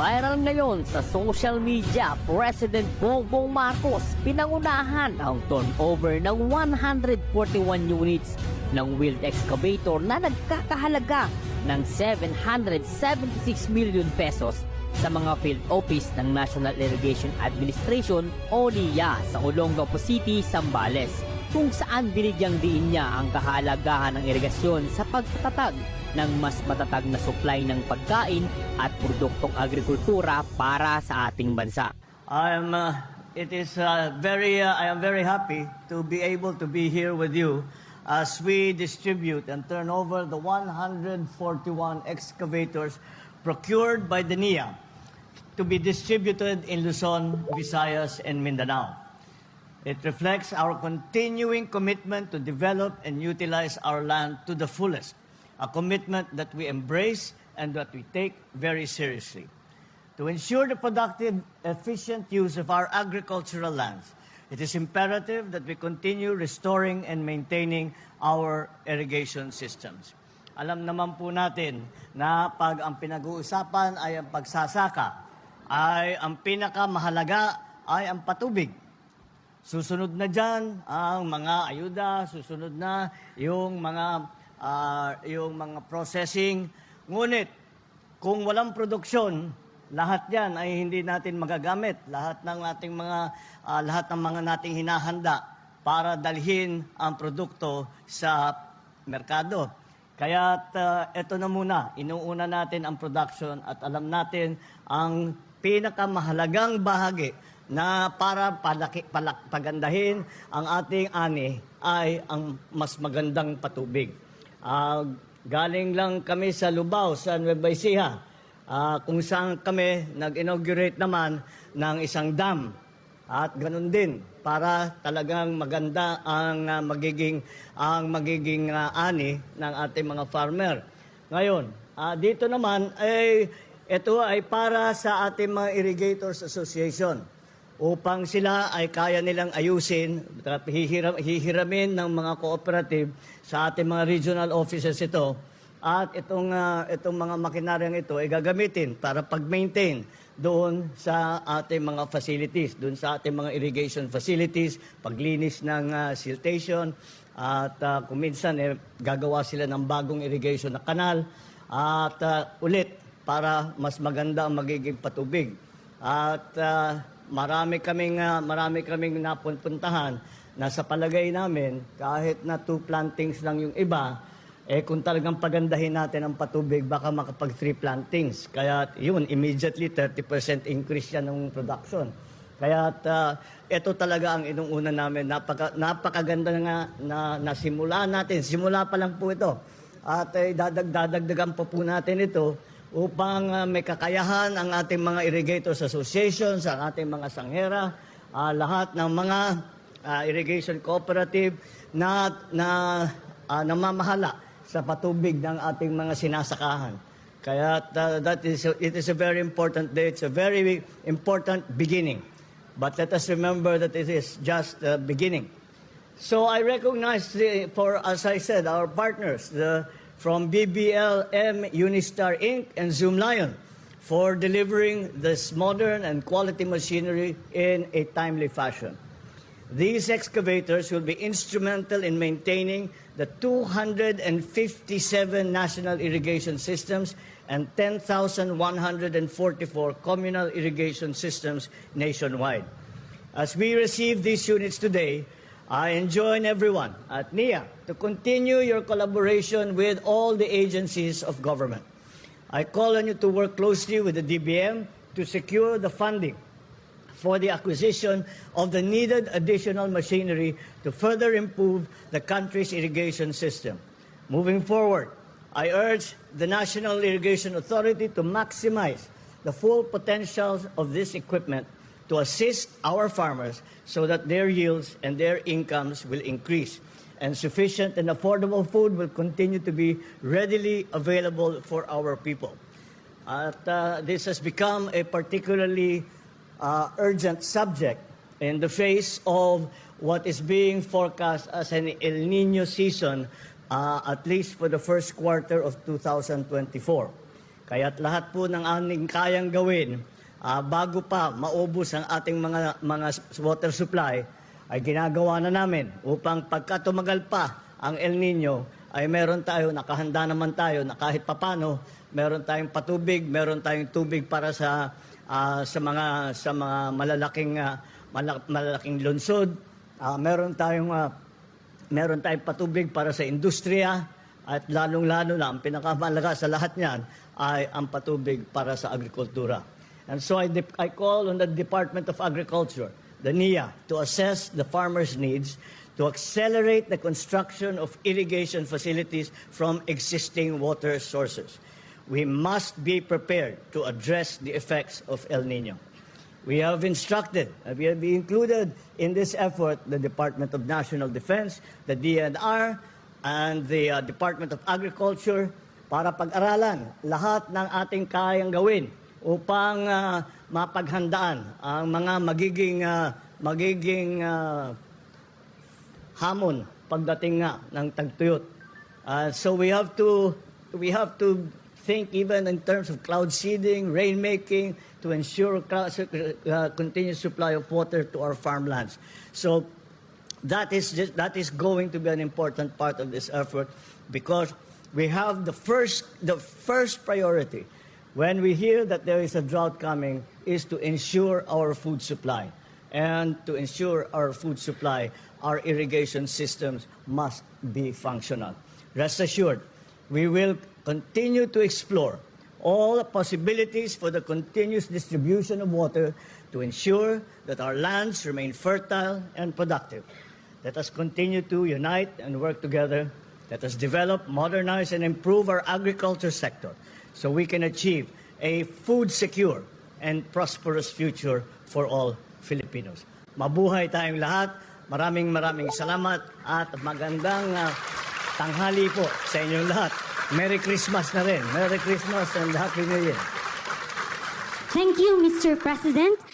Viral ngayon sa social media, President Bongbong Marcos pinangunahan ang turnover ng 141 units ng wheeled excavator na nagkakahalaga ng 776 million pesos sa mga field office ng National Irrigation Administration o NIA sa Olongapo City, Sambales kung saan binigyang diin niya ang kahalagahan ng irigasyon sa pagtatatag ng mas matatag na supply ng pagkain at produktong agrikultura para sa ating bansa. I am. Uh, it is uh, very. Uh, I am very happy to be able to be here with you as we distribute and turn over the 141 excavators procured by the NIA to be distributed in Luzon, Visayas, and Mindanao. It reflects our continuing commitment to develop and utilize our land to the fullest, a commitment that we embrace and that we take very seriously. To ensure the productive, efficient use of our agricultural lands, it is imperative that we continue restoring and maintaining our irrigation systems. Alam naman po natin na pag ang pinag-uusapan ay ang pagsasaka, ay ang pinakamahalaga ay ang patubig. Susunod na dyan ang mga ayuda, susunod na yung mga ah, yung mga processing. Ngunit kung walang produksyon, lahat 'yan ay hindi natin magagamit. Lahat ng ating mga ah, lahat ng mga nating hinahanda para dalhin ang produkto sa merkado. Kaya ito na muna, inuuna natin ang production at alam natin ang pinakamahalagang bahagi na para palaki, palak, pagandahin ang ating ani ay ang mas magandang patubig. Ah, galing lang kami sa Lubao, sa Nueva Ecija, ah, kung saan kami nag-inaugurate naman ng isang dam. At ganun din para talagang maganda ang ah, magiging ang magiging ah, ani ng ating mga farmer. Ngayon, ah, dito naman ay ito ay para sa ating mga Irrigators Association upang sila ay kaya nilang ayusin, hihiram, hihiramin ng mga cooperative sa ating mga regional offices ito. At itong, ah, itong mga makinaryang ito ay gagamitin para pag-maintain doon sa ating mga facilities, doon sa ating mga irrigation facilities, paglinis ng ah, siltation, at ah, kung eh, gagawa sila ng bagong irrigation na kanal, at ah, ulit para mas maganda ang magiging patubig. At ah, marami kaming ah, marami kaming napuntahan na sa palagay namin kahit na two plantings lang yung iba eh kung talagang pagandahin natin ang patubig baka makapag three plantings. Kaya yun immediately 30% increase yan ng production. Kaya uh, ito talaga ang inuuna namin. Napaka napakaganda nga na nasimula natin. Simula pa lang po ito. At eh, dadag dadagdagan pa po natin ito upang uh, may kakayahan ang ating mga irrigators associations, ang ating mga sanghera, uh, lahat ng mga uh, irrigation cooperative na na uh, namamahala sa patubig ng ating mga sinasakahan. Kaya uh, that is it is a very important day. It's a very important beginning. But let us remember that it is just the beginning. So I recognize, the, for as I said, our partners, the from BBLM, Unistar Inc., and Zoom Lion for delivering this modern and quality machinery in a timely fashion. These excavators will be instrumental in maintaining the 257 national irrigation systems and 10,144 communal irrigation systems nationwide. As we receive these units today, I enjoin everyone at NIA to continue your collaboration with all the agencies of government. I call on you to work closely with the DBM to secure the funding for the acquisition of the needed additional machinery to further improve the country's irrigation system. Moving forward, I urge the National Irrigation Authority to maximize the full potential of this equipment to assist our farmers so that their yields and their incomes will increase and sufficient and affordable food will continue to be readily available for our people. At uh, this has become a particularly uh, urgent subject in the face of what is being forecast as an El Nino season, uh, at least for the first quarter of 2024. Kaya't lahat po ng aming kayang gawin ah, bago pa maubos ang ating mga mga water supply ay ginagawa na namin upang pagka tumagal pa ang El Nino ay meron tayo, nakahanda naman tayo na kahit papano, meron tayong patubig, meron tayong tubig para sa ah, sa mga sa mga malalaking mala- malalaking lungsod. Ah, meron tayong ah, meron tayong patubig para sa industriya at lalong-lalo na ang pinakamalaga sa lahat niyan ay ang patubig para sa agrikultura. And so I, I call on the Department of Agriculture, the NIA, to assess the farmers' needs to accelerate the construction of irrigation facilities from existing water sources. We must be prepared to address the effects of El Nino. We have instructed, uh, we have included in this effort the Department of National Defense, the DNR, and the uh, Department of Agriculture para pag-aralan lahat ng ating kayang gawin upang uh, mapaghandaan ang mga magiging uh, magiging uh, hamon pagdating nga ng tagtuyot. Uh, so we have to we have to think even in terms of cloud seeding, rainmaking to ensure uh, continuous supply of water to our farmlands. So that is just, that is going to be an important part of this effort because we have the first the first priority when we hear that there is a drought coming is to ensure our food supply and to ensure our food supply our irrigation systems must be functional rest assured we will continue to explore all the possibilities for the continuous distribution of water to ensure that our lands remain fertile and productive. Let us continue to unite and work together. Let us develop, modernize, and improve our agriculture sector so we can achieve a food secure and prosperous future for all Filipinos. Mabuhay tayong lahat. Maraming maraming salamat at magandang ah, tanghali po sa inyong lahat. Merry Christmas na rin. Merry Christmas and Happy New Year. Thank you, Mr. President.